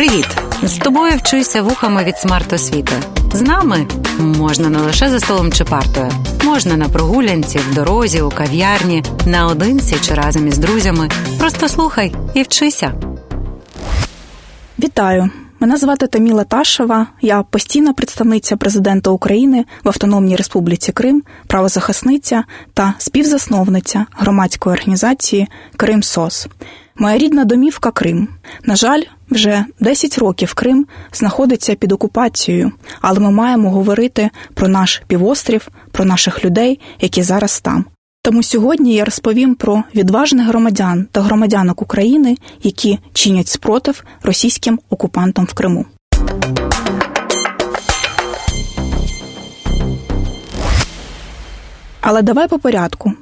Привіт! З тобою вчуся вухами від смарт-освіти. З нами можна не лише за столом чи партою, можна на прогулянці, в дорозі, у кав'ярні, наодинці чи разом із друзями. Просто слухай і вчися. Вітаю! Мене звати Таміла Ташева. Я постійна представниця президента України в Автономній Республіці Крим, правозахисниця та співзасновниця громадської організації Крим СОС. Моя рідна домівка Крим. На жаль, вже 10 років Крим знаходиться під окупацією, але ми маємо говорити про наш півострів, про наших людей, які зараз там. Тому сьогодні я розповім про відважних громадян та громадянок України, які чинять спротив російським окупантам в Криму. Але давай по порядку.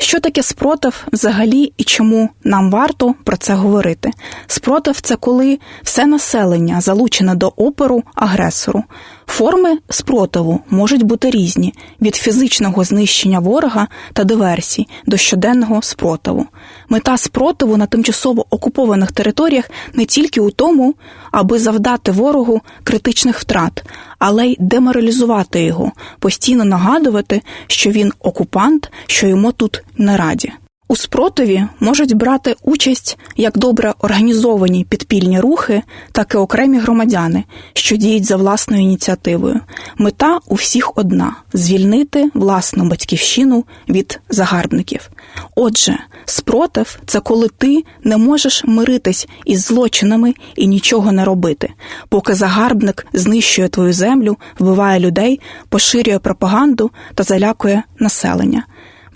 Що таке спротив взагалі і чому нам варто про це говорити? Спротив це коли все населення залучене до опору агресору. Форми спротиву можуть бути різні: від фізичного знищення ворога та диверсій до щоденного спротиву. Мета спротиву на тимчасово окупованих територіях не тільки у тому, аби завдати ворогу критичних втрат, але й деморалізувати його, постійно нагадувати, що він окупант, що йому тут не раді. У спротиві можуть брати участь як добре організовані підпільні рухи, так і окремі громадяни, що діють за власною ініціативою. Мета у всіх одна звільнити власну батьківщину від загарбників. Отже, спротив це коли ти не можеш миритись із злочинами і нічого не робити, поки загарбник знищує твою землю, вбиває людей, поширює пропаганду та залякує населення.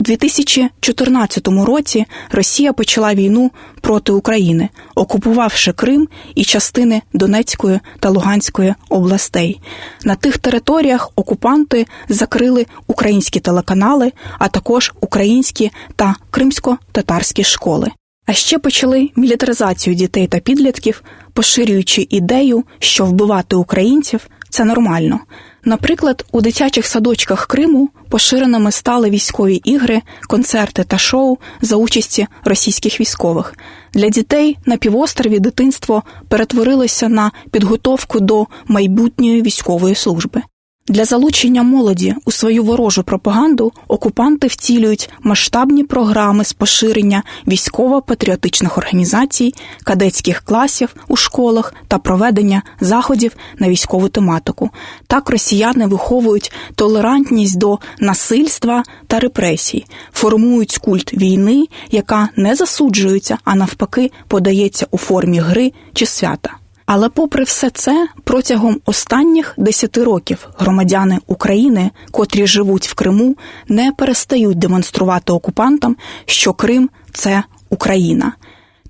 У 2014 році Росія почала війну проти України, окупувавши Крим і частини Донецької та Луганської областей. На тих територіях окупанти закрили українські телеканали, а також українські та кримсько-татарські школи. А ще почали мілітаризацію дітей та підлітків, поширюючи ідею, що вбивати українців це нормально. Наприклад, у дитячих садочках Криму поширеними стали військові ігри, концерти та шоу за участі російських військових. Для дітей на півострові дитинство перетворилося на підготовку до майбутньої військової служби. Для залучення молоді у свою ворожу пропаганду окупанти втілюють масштабні програми з поширення військово-патріотичних організацій, кадетських класів у школах та проведення заходів на військову тематику. Так росіяни виховують толерантність до насильства та репресій, формують культ війни, яка не засуджується, а навпаки подається у формі гри чи свята. Але, попри все це, протягом останніх десяти років громадяни України, котрі живуть в Криму, не перестають демонструвати окупантам, що Крим це Україна.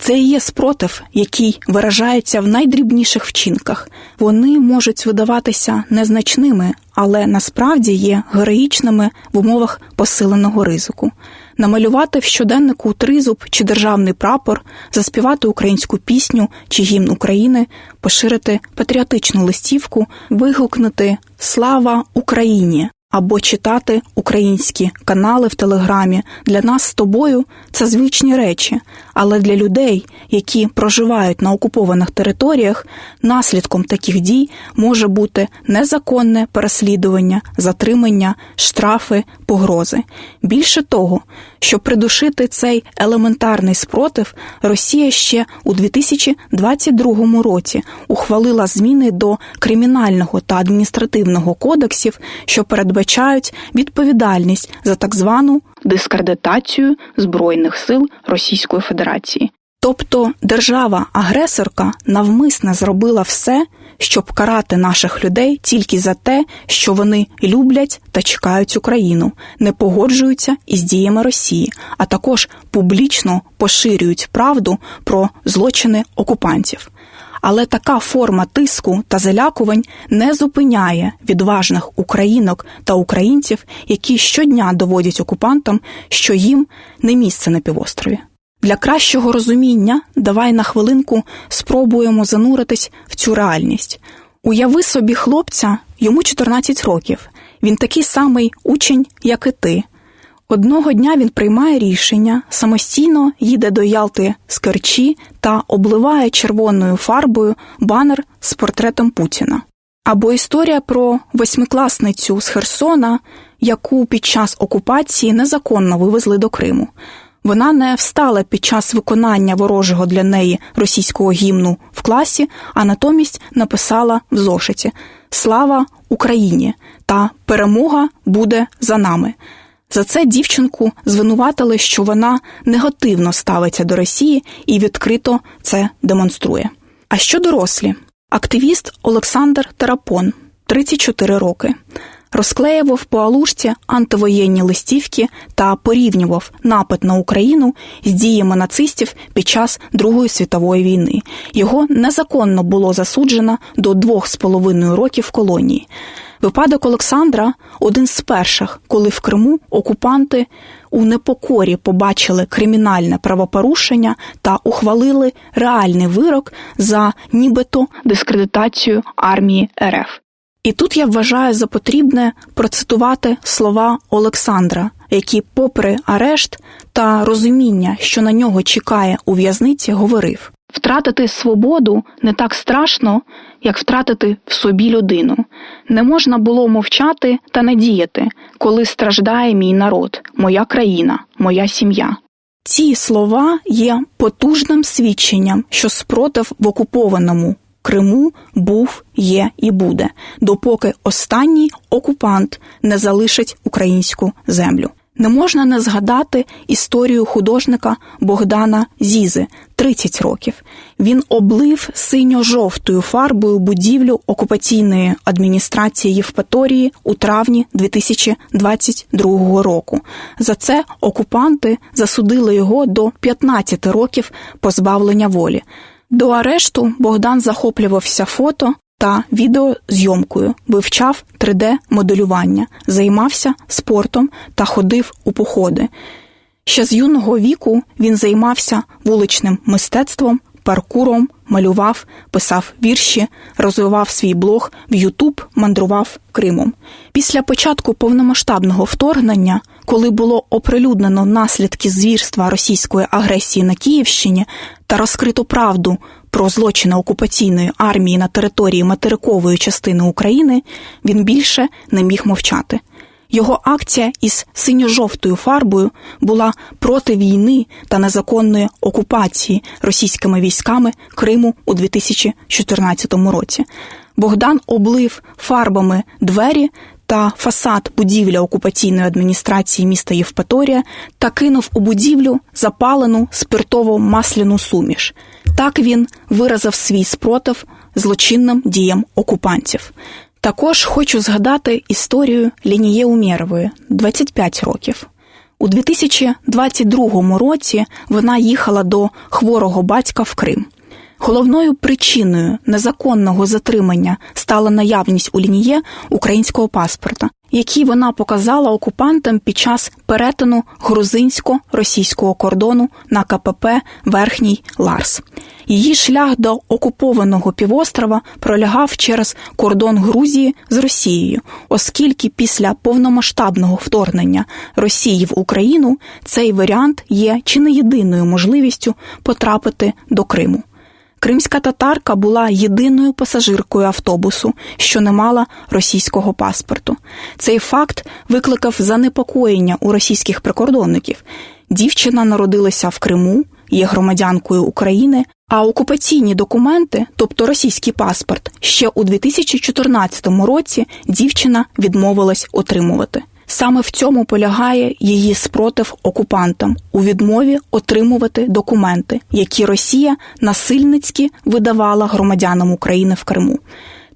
Це і є спротив, який виражається в найдрібніших вчинках. Вони можуть видаватися незначними, але насправді є героїчними в умовах посиленого ризику. Намалювати в щоденнику тризуб чи державний прапор, заспівати українську пісню чи гімн України, поширити патріотичну листівку, вигукнути Слава Україні! Або читати українські канали в Телеграмі для нас з тобою це звичні речі, але для людей, які проживають на окупованих територіях, наслідком таких дій може бути незаконне переслідування, затримання, штрафи, погрози. Більше того, щоб придушити цей елементарний спротив, Росія ще у 2022 році ухвалила зміни до кримінального та адміністративного кодексів, що передбачають відповідальність за так звану дискредитацію збройних сил Російської Федерації. Тобто держава-агресорка навмисне зробила все, щоб карати наших людей тільки за те, що вони люблять та чекають Україну, не погоджуються із діями Росії, а також публічно поширюють правду про злочини окупантів. Але така форма тиску та залякувань не зупиняє відважних українок та українців, які щодня доводять окупантам, що їм не місце на півострові. Для кращого розуміння давай на хвилинку спробуємо зануритись в цю реальність. Уяви собі хлопця, йому 14 років. Він такий самий учень, як і ти. Одного дня він приймає рішення, самостійно їде до Ялти з Керчі та обливає червоною фарбою банер з портретом Путіна. Або історія про восьмикласницю з Херсона, яку під час окупації незаконно вивезли до Криму. Вона не встала під час виконання ворожого для неї російського гімну в класі, а натомість написала в зошиті Слава Україні! та Перемога буде за нами. За це дівчинку звинуватили, що вона негативно ставиться до Росії і відкрито це демонструє. А що дорослі? Активіст Олександр Тарапон, 34 роки, розклеював по Алушці антивоєнні листівки та порівнював напад на Україну з діями нацистів під час Другої світової війни. Його незаконно було засуджено до двох з половиною років колонії. Випадок Олександра один з перших, коли в Криму окупанти у непокорі побачили кримінальне правопорушення та ухвалили реальний вирок за нібито дискредитацію армії РФ. І тут я вважаю за потрібне процитувати слова Олександра, який, попри арешт та розуміння, що на нього чекає у в'язниці, говорив: втратити свободу не так страшно, як втратити в собі людину. Не можна було мовчати та не діяти, коли страждає мій народ, моя країна, моя сім'я. Ці слова є потужним свідченням, що спротив в окупованому Криму був, є і буде, допоки останній окупант не залишить українську землю. Не можна не згадати історію художника Богдана Зізи 30 років. Він облив синьо-жовтою фарбою будівлю окупаційної адміністрації Євпаторії у травні 2022 року. За це окупанти засудили його до 15 років позбавлення волі. До арешту Богдан захоплювався фото та відеозйомкою, вивчав 3D-моделювання, займався спортом та ходив у походи. Ще з юного віку він займався вуличним мистецтвом, паркуром, малював, писав вірші, розвивав свій блог в Ютуб, мандрував Кримом. Після початку повномасштабного вторгнення, коли було оприлюднено наслідки звірства російської агресії на Київщині та розкрито правду про злочини окупаційної армії на території материкової частини України, він більше не міг мовчати. Його акція із синьо-жовтою фарбою була проти війни та незаконної окупації російськими військами Криму у 2014 році. Богдан облив фарбами двері та фасад будівлі окупаційної адміністрації міста Євпаторія та кинув у будівлю запалену спиртово-масляну суміш. Так він виразив свій спротив злочинним діям окупантів. Також хочу згадати історію Лінії Умєрової 25 років. У 2022 році вона їхала до хворого батька в Крим. Головною причиною незаконного затримання стала наявність у лініє українського паспорта, який вона показала окупантам під час перетину грузинсько-російського кордону на КПП Верхній Ларс. Її шлях до окупованого півострова пролягав через кордон Грузії з Росією, оскільки після повномасштабного вторгнення Росії в Україну цей варіант є чи не єдиною можливістю потрапити до Криму. Кримська татарка була єдиною пасажиркою автобусу, що не мала російського паспорту. Цей факт викликав занепокоєння у російських прикордонників. Дівчина народилася в Криму, є громадянкою України, а окупаційні документи, тобто російський паспорт, ще у 2014 році дівчина відмовилась отримувати. Саме в цьому полягає її спротив окупантам у відмові отримувати документи, які Росія насильницьки видавала громадянам України в Криму.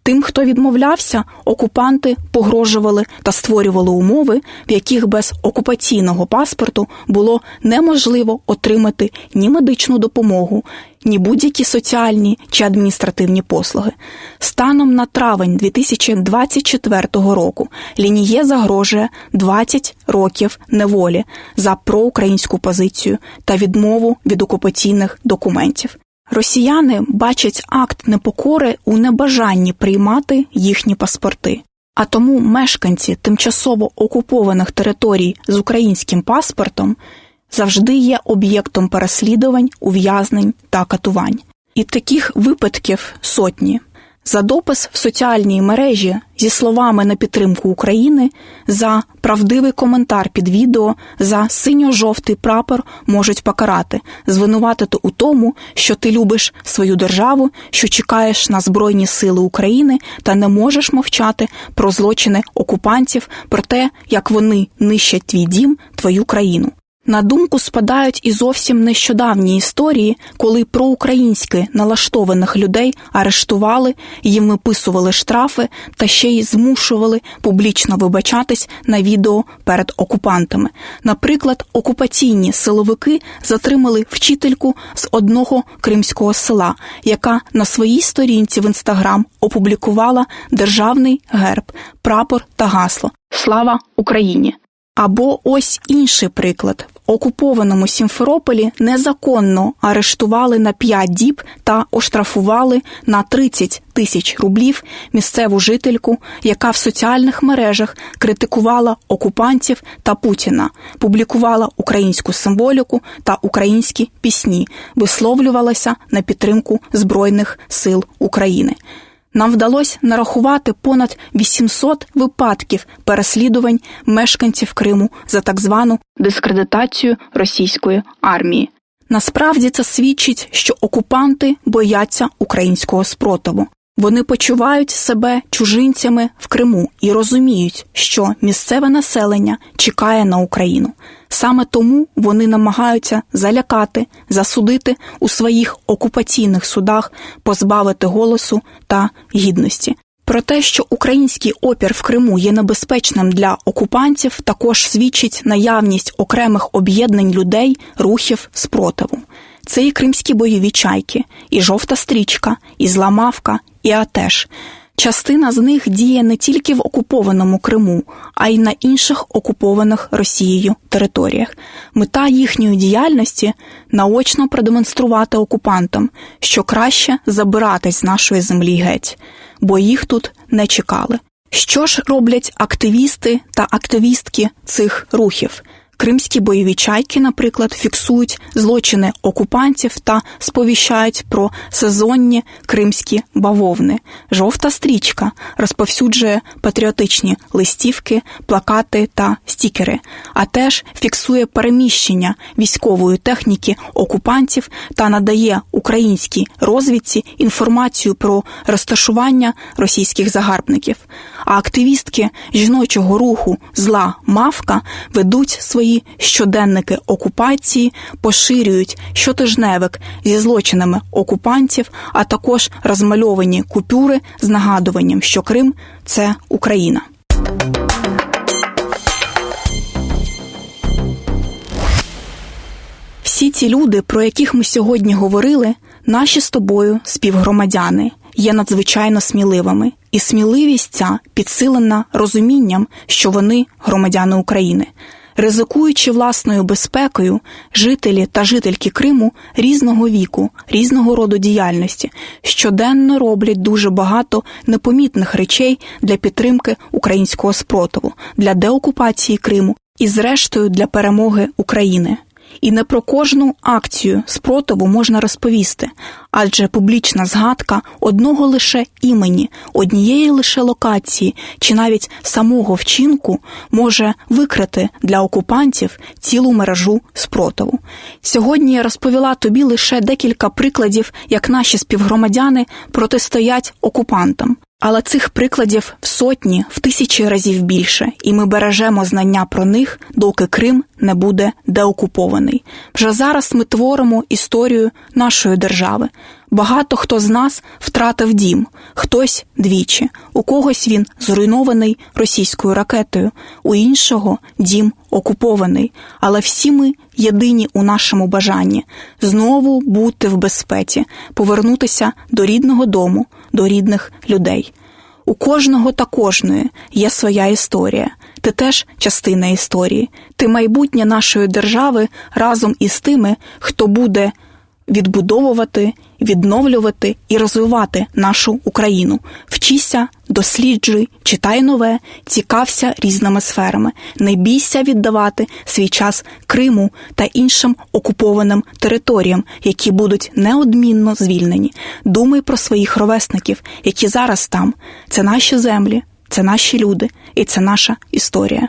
Тим, хто відмовлявся, окупанти погрожували та створювали умови, в яких без окупаційного паспорту було неможливо отримати ні медичну допомогу, ні будь-які соціальні чи адміністративні послуги. Станом на травень 2024 року лініє загрожує 20 років неволі за проукраїнську позицію та відмову від окупаційних документів. Росіяни бачать акт непокори у небажанні приймати їхні паспорти. А тому мешканці тимчасово окупованих територій з українським паспортом завжди є об'єктом переслідувань, ув'язнень та катувань. І таких випадків сотні. За допис в соціальній мережі зі словами на підтримку України, за правдивий коментар під відео, за синьо-жовтий прапор можуть покарати, звинуватити у тому, що ти любиш свою державу, що чекаєш на Збройні Сили України та не можеш мовчати про злочини окупантів, про те, як вони нищать твій дім, твою країну. На думку спадають і зовсім нещодавні історії, коли проукраїнськи налаштованих людей арештували, їм виписували штрафи та ще й змушували публічно вибачатись на відео перед окупантами. Наприклад, окупаційні силовики затримали вчительку з одного кримського села, яка на своїй сторінці в інстаграм опублікувала державний герб, прапор та гасло Слава Україні! Або ось інший приклад. Окупованому Сімферополі незаконно арештували на 5 діб та оштрафували на 30 тисяч рублів місцеву жительку, яка в соціальних мережах критикувала окупантів та Путіна, публікувала українську символіку та українські пісні, висловлювалася на підтримку Збройних сил України. Нам вдалося нарахувати понад 800 випадків переслідувань мешканців Криму за так звану дискредитацію російської армії. Насправді це свідчить, що окупанти бояться українського спротиву. Вони почувають себе чужинцями в Криму і розуміють, що місцеве населення чекає на Україну. Саме тому вони намагаються залякати, засудити у своїх окупаційних судах, позбавити голосу та гідності. Про те, що український опір в Криму є небезпечним для окупантів, також свідчить наявність окремих об'єднань людей, рухів спротиву. Це і кримські бойові чайки, і жовта стрічка, і зламавка, і атеш. Частина з них діє не тільки в окупованому Криму, а й на інших окупованих Росією територіях. Мета їхньої діяльності наочно продемонструвати окупантам, що краще забиратись з нашої землі геть, бо їх тут не чекали. Що ж роблять активісти та активістки цих рухів? Кримські бойові чайки, наприклад, фіксують злочини окупантів та сповіщають про сезонні кримські бавовни. Жовта стрічка розповсюджує патріотичні листівки, плакати та стікери, а теж фіксує переміщення військової техніки окупантів та надає українській розвідці інформацію про розташування російських загарбників. А активістки жіночого руху зла мавка ведуть свої свої щоденники окупації, поширюють щотижневик зі злочинами окупантів, а також розмальовані купюри з нагадуванням, що Крим це Україна. Всі ці люди, про яких ми сьогодні говорили, наші з тобою співгромадяни, є надзвичайно сміливими, і сміливість ця підсилена розумінням, що вони громадяни України. Ризикуючи власною безпекою, жителі та жительки Криму різного віку, різного роду діяльності щоденно роблять дуже багато непомітних речей для підтримки українського спротиву, для деокупації Криму і, зрештою, для перемоги України. І не про кожну акцію спротиву можна розповісти, адже публічна згадка одного лише імені, однієї лише локації чи навіть самого вчинку може викрити для окупантів цілу мережу спротиву. Сьогодні я розповіла тобі лише декілька прикладів, як наші співгромадяни протистоять окупантам. Але цих прикладів в сотні, в тисячі разів більше, і ми бережемо знання про них, доки Крим не буде деокупований. Вже зараз ми творимо історію нашої держави. Багато хто з нас втратив дім, хтось двічі, у когось він зруйнований російською ракетою, у іншого дім окупований. Але всі ми єдині у нашому бажанні знову бути в безпеці, повернутися до рідного дому, до рідних людей. У кожного та кожної є своя історія. Ти теж частина історії. Ти майбутнє нашої держави разом із тими, хто буде відбудовувати, відновлювати і розвивати нашу Україну. Вчися, досліджуй, читай нове, цікався різними сферами. Не бійся віддавати свій час Криму та іншим окупованим територіям, які будуть неодмінно звільнені. Думай про своїх ровесників, які зараз там. Це наші землі, це наші люди і це наша історія.